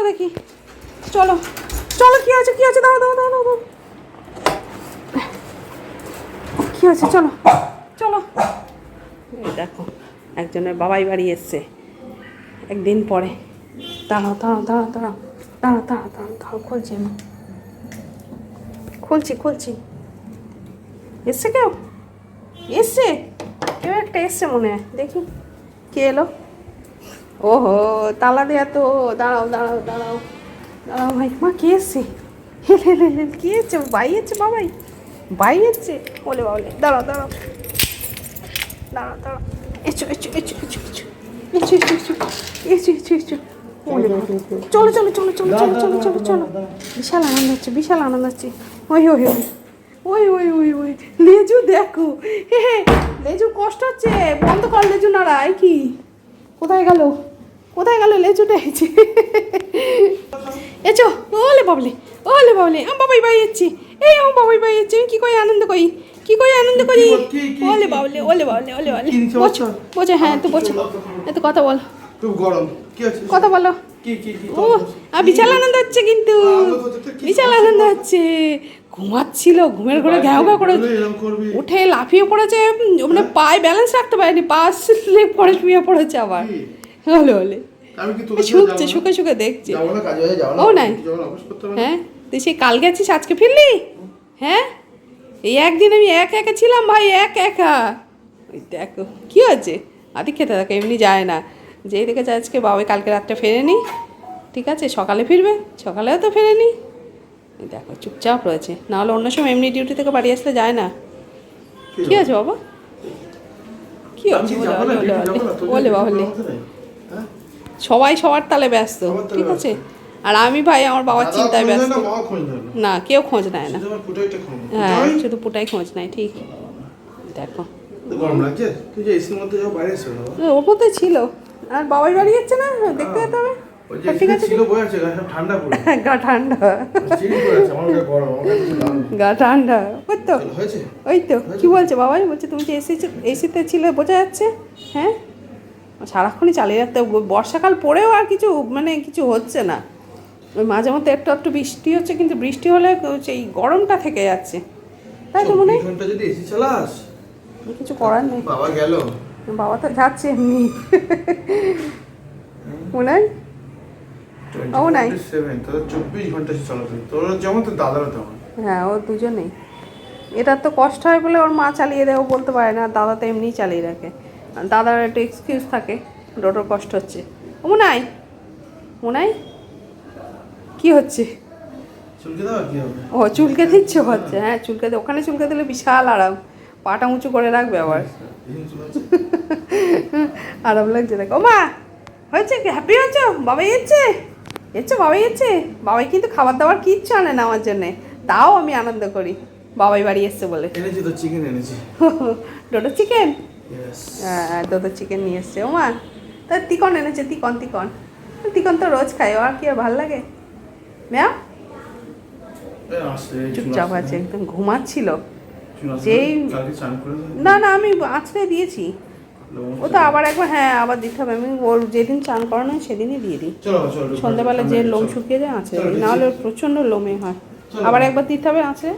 চলো দেখি। চলো। চলো, কি আছে কি আছে? দাও দাও দাও দাও কি আছে? চলো চলো। দেখো, একজনের বাবাই বাড়ি এসছে। একদিন পরে। দাঁড়াও দাঁড়াও দাঁড়াও দাঁড়াও দাঁড়াও দাঁড়াও দাঁড়াও দাঁড়াও, খুলছি আমি। খুলছি খুলছি। এসছে কেউ? এসছে? কেউ একটা এসছে মনে হয়। দেখি, কে এলো? ওহো তালা দেয়া তো দাঁড়াও দাঁড়াও দাঁড়াও। দাঁড়াও ভাই মা কে এসছে? কে এসছে? বাই এসছে বাবাই বাই এসছে বলে বাবলে দাঁড়াও দাঁড়াও। দাঁড়াও দাঁড়াও। এসো এসো এসো এসো এসো। এসো এসো এসো। এসো এসো চলো চলো চলো চলো চলো চলো চলো চলো বিশাল আনন্দ হচ্ছে বিশাল আনন্দ হচ্ছে। ওই ওই ওই ওই ওই ওই ওই। লেজু দেখো। লেজু কষ্ট হচ্ছে। বন্ধ কর লেজু নাড়াই কি? কোথায় গেল? কোথায় গেল লেজুটা? এসে এচো ওলে বাবলে ওলে বাবলে আম বাবাই বাই যাচ্ছি। এই আমার বাবাই বাই যাচ্ছি আমি কি করে আনন্দ করি? কি করে আনন্দ করি? ওলে বাবলে ওলে বাবলে ওলে বাবলে। বোঝো? বোঝো হ্যাঁ তো বোঝো এত কথা বল। খুব গরম। কি আছে কথা বলো। কি কি কি ও আর বিশাল আনন্দ হচ্ছে কিন্তু। বিশাল আনন্দ হচ্ছে। ঘুমাচ্ছিল ঘুমের ঘরে ঘ্যাও ঘ্যাও করে উঠে লাফিয়ে পড়েছে মানে পায়ে ব্যালেন্স রাখতে পারেনি পা স্লিপ করে শুয়ে পড়েছে আবার? হলে হলে। শুকছে? শুকে শুকে দেখছে। ও নাই। হ্যাঁ তুই সেই কাল গেছিস আজকে ফিরলি? হ্যাঁ? এই একদিন আমি এক একা ছিলাম ভাই এক একা। ওই দেখো কি হচ্ছে আদি খেতে থাকে এমনি যায় না। যেই দেখেছে আজকে বাবাই কালকে রাত্রে ফেরেনি। ঠিক আছে সকালে ফিরবে সকালেও তো ফেরেনি। এই দেখো চুপচাপ রয়েছে। নাহলে অন্য সময় এমনি ডিউটি থেকে বাড়ি আসতে যায় না। কি আছে বাবা? কি হচ্ছে? বলে বলে বলে নেই? হ্যাঁ? সবাই সবার তালে ব্যস্ত ঠিক আছে? আর আমি ভাই আমার বাবার চিন্তায় ব্যস্ত। না। কেউ খোঁজ নেয় না। হ্যাঁ শুধু পুটাই খোঁজ নেয় ঠিক। দেখো। ওর হ্যাঁ, ছিল। আর বাবাই বাড়ি যাচ্ছে না? হ্যাঁ, দেখতে যেতে হবে। হ্যাঁ, গা গা ওই তো। ওই তো। বলছে বাবাই? বলছে তুমি এসি এসিতে ছিলে বোঝা যাচ্ছে। হ্যাঁ? সারাক্ষণই চালিয়ে রাখতে হবে। বর্ষাকাল পড়েও আর কিছু মানে কিছু হচ্ছে না। ওই মাঝে মধ্যে একটু একটু বৃষ্টি হচ্ছে কিন্তু বৃষ্টি হলে সেই গরমটা থেকে যাচ্ছে। তাই তো মনে হয়? চব্বিশ ঘণ্টা যদি এসি চালাস কিছু করার নেই। বাবা গেল। বাবা তো যাচ্ছে এমনি। মনে হয়? ও নাই। চব্বিশ ঘণ্টা এসি চালাতে হবে। তোর যেমন তোর দাদারও তেমন। হ্যাঁ ও দুজনেই। এটার তো কষ্ট হয় বলে ওর মা চালিয়ে দেয় ও বলতে পারে না দাদা তো এমনিই চালিয়ে রাখে। দাদার একটা এক্সকিউজ থাকে ডোটোর কষ্ট হচ্ছে। মনাই মনাই কি হচ্ছে? ও চুলকে দিচ্ছে হচ্ছে হ্যাঁ চুলকে ওখানে চুলকে দিলে বিশাল আরাম। পাটা উঁচু করে রাখবে আবার। আরাম লাগছে দেখো মা হয়েছে হ্যাপি হয়েছো? বাবাই এসছে? এসছো বাবাই এসছে? বাবাই কিন্তু খাবার দাবার কিচ্ছু আনে না আমার জন্যে। তাও আমি আনন্দ করি। বাবাই বাড়ি এসছে বলে। এনেছি তো চিকেন এনেছি। ডোডো চিকেন হ্যাঁ ডোডো চিকেন নিয়ে এসছে। ও মা তা তিকন এনেছে তিকন তিকন। তিকন তো রোজ ও আর কি আর ভালো লাগে? ম্যাম? চুল চুপচাপ আছে একদম ঘুমাচ্ছিল। যেই-? না না আমি আঁচড়ে দিয়েছি। ও তো আবার একবার হ্যাঁ আবার দিতে হবে। আমি ওর যেদিন চান করানো হয় সেদিনই দিয়ে দিই। সন্ধ্যাবেলা যে লোম শুকিয়ে যায় আছে দিচ্ছি। নাহলে ওর প্রচণ্ড লোমে হয়। আবার একবার দিতে হবে আছে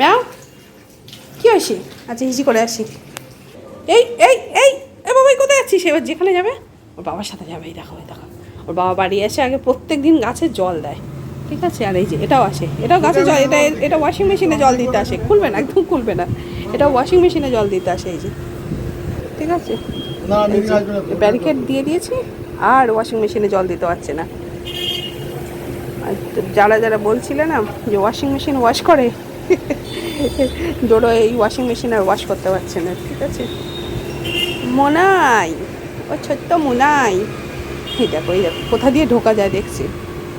ম্যাম? কী হয়েছে? আচ্ছা হিজি করে আসি। এই এই এই এ বাবাই কোথায় আছিস? এবার যেখানে যাবে? ওর বাবার সাথে যাবে এই দেখো এই দেখো। ওর বাবা বাড়ি এসে আগে প্রত্যেক দিন গাছে জল দেয়। ঠিক আছে? আর এই যে এটাও আসে। এটাও গাছে জল এটা এটা ওয়াশিং মেশিনে জল দিতে আসে। খুলবে না একদম খুলবে না। এটা ওয়াশিং মেশিনে জল দিতে আসে এই যে। ঠিক আছে? ব্যারিকেড দিয়ে দিয়েছি আর ওয়াশিং মেশিনে জল দিতে পারছে না। যারা যারা বলছিলে না যে ওয়াশিং মেশিন ওয়াশ করে ডোডো এই ওয়াশিং মেশিন আর ওয়াশ করতে পারছে না। ঠিক আছে? মনাই ও ছোট্ট মনাই। এই দেখো এই দেখো কোথা দিয়ে ঢোকা যায় দেখছি।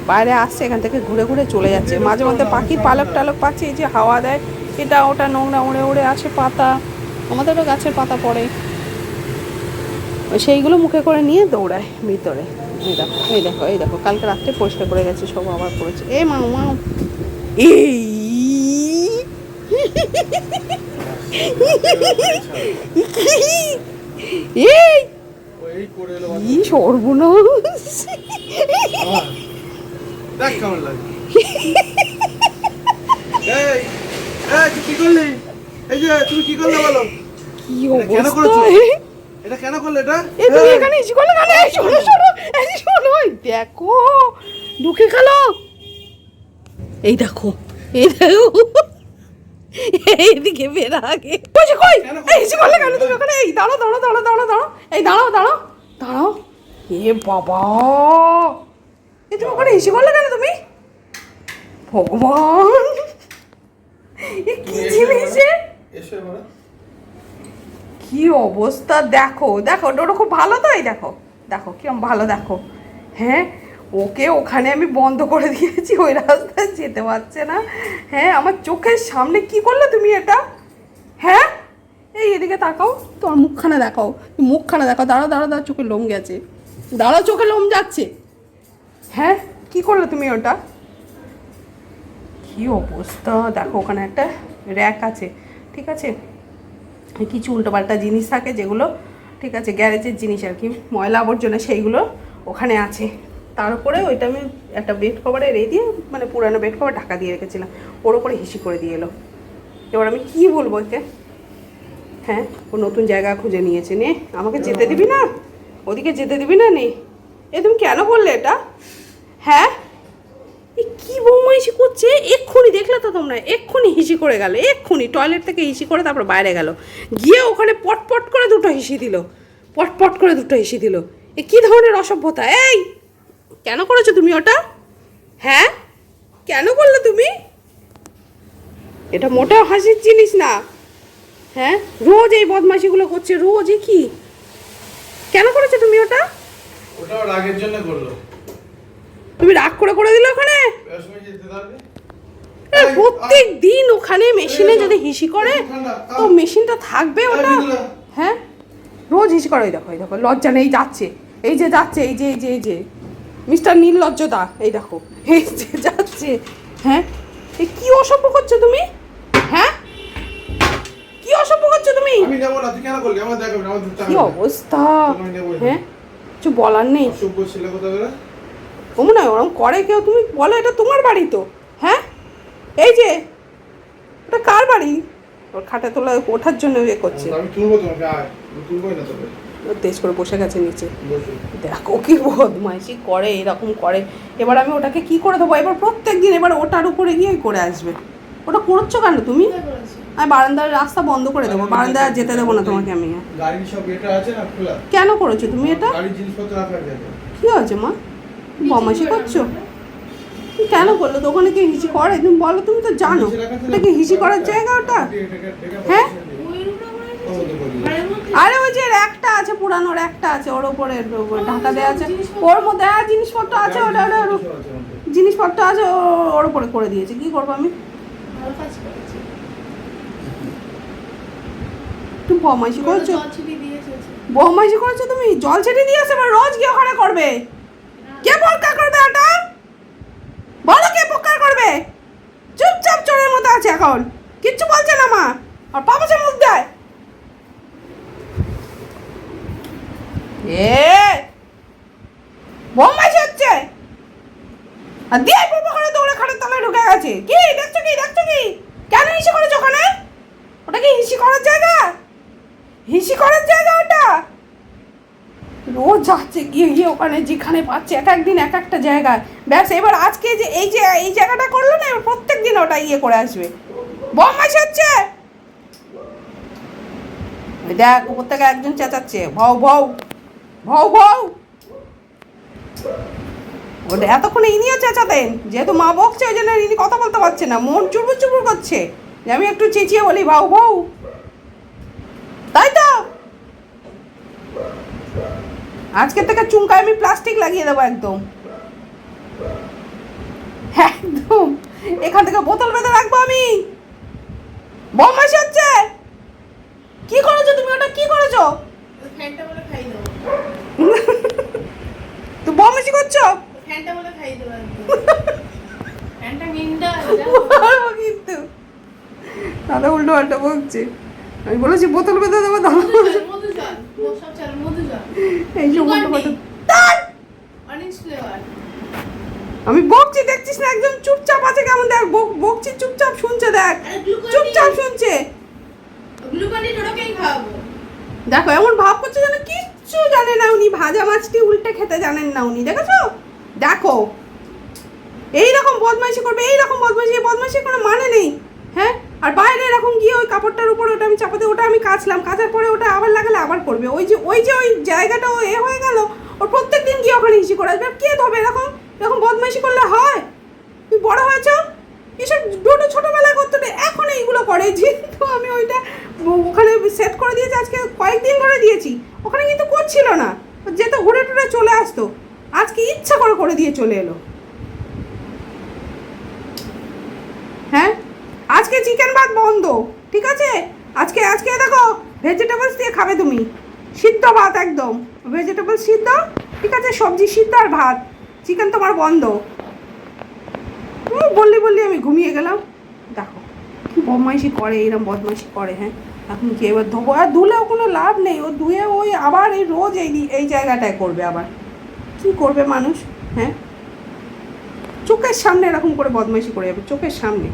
বাইরে আসছে এখান থেকে ঘুরে ঘুরে চলে যাচ্ছে। মাঝে মধ্যে পাখির পালক টালক পাচ্ছে এই যে হাওয়া দেয় এটা ওটা নোংরা উড়ে উড়ে আসে পাতা। আমাদেরও গাছের পাতা পড়ে। ওই সেইগুলো মুখে করে নিয়ে দৌড়ায় ভিতরে। এই দেখো এই দেখো এই দেখো কালকে রাত্রে পরিষ্কার করে গেছে সব আবার করেছে। এ মা মা। এই এই। এই! কি সর্বনাশ! দেখ কেমন লাগে। এই এই তুই কি করলি? এই যে তুমি কি করলে বলো? কি এটা কেন অবস্থা? এটা কেন করলে এটা? এই তুমি এই, এখানে এসে করলে কেন? এই শোনো শোনো এই শোনো দেখো ঢুকে গেল এই দেখো এই দেখো এইদিকে বেরা আগে। বসে কই? এই এসে করলে কেন তুমি ওখানে? এই দাঁড়াও দাঁড়াও দাঁড়াও দাঁড়াও দাঁড়াও। এই দাঁড়াও দাঁড়াও দাঁড়াও। এ বাবা। এ তুমি ওখানে এসে করলে কেন তুমি? ভগবান। এ কি জিনিস। কি অবস্থা? দেখো দেখো ডোডো খুব ভালো তো এই দেখো। দেখো কিরম ভালো দেখো। হ্যাঁ ওকে ওখানে আমি বন্ধ করে দিয়েছি ওই রাস্তায় যেতে পারছে না। হ্যাঁ আমার চোখের সামনে কি করলে তুমি এটা? হ্যাঁ? এই এদিকে তাকাও, তোমার মুখখানা দেখাও। মুখখানা দেখাও দাঁড়াও দাঁড়াও দাঁড়াও চোখে লোম গেছে। দাঁড়াও চোখে লোম যাচ্ছে। হ্যাঁ? কি করলে তুমি ওটা? কি অবস্থা? দেখো, ওখানে একটা র্যাক আছে, ঠিক আছে? কিছু উল্টোপাল্টা জিনিস থাকে যেগুলো, ঠিক আছে, গ্যারেজের জিনিস আর কি, ময়লা আবর্জনা সেইগুলো ওখানে আছে। তার উপরে ওইটা আমি একটা বেড কভারে রে দিয়ে মানে পুরানো বেড কভার ঢাকা দিয়ে রেখেছিলাম। ওর ওপরে হিসি করে দিয়ে এলো। এবার আমি কি বলব একে হ্যাঁ ও নতুন জায়গা খুঁজে নিয়েছে নে। আমাকে যেতে দিবি না? ওদিকে যেতে দিবি না নে? এ, তুমি কেন বললে এটা? হ্যাঁ? এ, কি বৌমাইশি করছে? এক্ষুনি দেখলে তো তোমরা, এক্ষুনি হিসি করে গেল, এক্ষুনি। টয়লেট থেকে হিসি করে তারপর বাইরে গেল। গিয়ে ওখানে পটপট করে দুটো হিসি দিল। পটপট করে দুটো হিসি দিল। এ, কী ধরনের অসভ্যতা? এই, কেন করেছ তুমি ওটা? হ্যাঁ? কেন করলে তুমি? এটা মোটেও হাসির জিনিস না। হ্যাঁ? রোজ এই বদমাশিগুলো করছে রোজ এ কি? কেন করেছ তুমি ওটা? ওটাও রাগের জন্য করল। তুমি রাগ করে করে দিলে ওখানে? প্রত্যেক দিন ওখানে মেশিনে যদি হিসি করে তো মেশিনটা থাকবে ওটা? হ্যাঁ? রোজ হিসি করে ওই দেখো এই দেখো লজ্জা নেই যাচ্ছে। এই যে যাচ্ছে এই যে এই যে এই যে। মিস্টার নীললজ্জদা এই দেখো এই যে যাচ্ছে। হ্যাঁ? কি অসভ্য করছ তুমি? হ্যাঁ? কি অসভ্য করছ তুমি? আমি নেব না তুই কেন করলি? আমার দেখাবি না আমার কি অবস্থা। হ্যাঁ? কিছু বলার নেই। অসভ্য ছেলে কোথা করে ও ওরম করে কেউ। তুমি বলো এটা তোমার বাড়ি তো। হ্যাঁ? এই যে এটা কার বাড়ি? ওর খাটে তোলা ওঠার জন্য ইয়ে করছে। আমি তুলবো তোমাকে তুলবোই না ও তেজ করে বসে গেছে নিচে। দেখো কি বদমাইশি করে এরকম করে। এবার আমি ওটাকে কি করে দেবো? এবার প্রত্যেক দিন এবার ওটার উপরে গিয়ে করে আসবে। ওটা করছ কেন তুমি? আমি বারান্দার রাস্তা বন্ধ করে দেবো। বারান্দায় যেতে দেবো না তোমাকে আমি। আছে কেন করেছ তুমি এটা? কি হয়েছে মা? বদমাইশি করছ? কেন করল? তো ওখানে কি হিসি করে? তুমি বলো তুমি তো জানো এটা কি হিসি করার জায়গা? ওটা? হ্যাঁ? আরে ওই যে আছে একটা আছে ওর উপরে ঢাকা দেওয়া আছে। ওর মধ্যে আর জিনিসপত্র আছে ওটা ওটা জিনিসপত্র আছে ওর উপরে করে দিয়েছে। কি করব আমি? তুমি করছ? করছ তুমি? জল ছেড়ে দিয়েছে এবার রোজ গিয়ে ওখানে করবে? কে পরিষ্কার করবে ওটা? বলো কে পরিষ্কার করবে? চুপচাপ চোরের মতো আছে এখন। কিচ্ছু বলছে না মা। আর পাপাসে মুখ দেয় এ! বমাইশি হচ্ছে! আর দিয়ে পপা করে দৌড়ে খাটের তলায় ঢুকে গেছে। কি, দেখছ কি দেখছ কি? কেন হিসি করেছ ওখানে? ওটা কি হিসি করার জায়গা? হিসি করার জায়গা ওটা? রোজ যাচ্ছে, গিয়ে গিয়ে ওখানে যেখানে পাচ্ছে, এক একদিন এক একটা জায়গায়। ব্যাস, এবার আজকে যে এই যে, এই জায়গাটা করল না প্রত্যেক দিন ওটা ইয়ে করে আসবে। বদমাইশ হচ্ছে! দেখ, উপর থেকে একজন চেঁচাচ্ছে, ভাও ভাও। ভাও ভাও। ওটা এতক্ষণে ইনিও চেঁচাতেন, যেহেতু মা বকছে, ওই জন্য ইনি কথা বলতে পারছে না, মন চুরবুর চুরবুর করছে। যে আমি একটু চেঁচিয়ে বলি ভাউ ভাউ তাই তো। আজকে থেকে চুমকায় আমি প্লাস্টিক লাগিয়ে দেবো একদম। একদম। এখান থেকে বোতল বেঁধে রাখব আমি বদমাইশি হচ্ছে কি করেছ তুমি ওটা কি করেছ তুই বদমাইশি করছ মারবো কিন্তু দাদা উল্টো পাল্টা বকছে। আমি বলেছি বোতল বেঁধে দেবো বলছে, এই যে আমি বকছি দেখছিস না একজন চুপচাপ আছে কেমন দেখ বক- বকছি চুপচাপ শুনছে দেখ। চুপচাপ শুনছে। দেখো এমন ভাব করছে যেন কিচ্ছু জানে না উনি ভাজা মাছটি উল্টে খেতে জানেন না উনি দেখেছ? দেখো। এই রকম বদমাইশি করবে এই রকম বদমাইশি বদমাইশির কোনো মানে নেই হ্যাঁ? আর বাইরে এরকম গিয়ে ওই কাপড়টার উপর ওটা আমি চাপাতে, ওটা আমি কাচলাম, কাচার পরে ওটা আবার লাগালে আবার করবে ওই যে ওই যে ওই জায়গাটা ও এ হয়ে গেল ওর প্রত্যেক দিন গিয়ে ওখানে হিসি করে আসবে। কে ধরবে এরকম? এরকম বদমাইশি করলে হয়? তুই বড় হয়েছ? এসব দুটো ছোটোবেলায় করতো এখন এইগুলো করে? যেহেতু আমি ওইটা ওখানে সেট করে দিয়েছি, আজকে কয়েকদিন ধরে দিয়েছি। ওখানে কিন্তু করছিল না। যেত ঘুরে টুরে চলে আসতো। আজকে ইচ্ছা করে করে দিয়ে চলে এলো হ্যাঁ আজকে চিকেন ভাত বন্ধ, ঠিক আছে? আজকে আজকে দেখো ভেজিটেবলস দিয়ে খাবে তুমি। সিদ্ধ ভাত একদম। ভেজিটেবল সিদ্ধ, ঠিক আছে? সবজি সিদ্ধ আর ভাত। চিকেন তোমার বন্ধ। বললি বললি আমি ঘুমিয়ে গেলাম। দেখো, কি বদমাইশি করে এরকম বদমাইশি করে হ্যাঁ? এখন কি এবার ধোবো? আর ধুলেও কোনো লাভ নেই। ও ধুয়ে ওই আবার এই রোজ এই এই জায়গাটায় করবে আবার। কি করবে মানুষ হ্যাঁ? চোখের সামনে এরকম করে বদমাইশি করে যাবে, চোখের সামনে।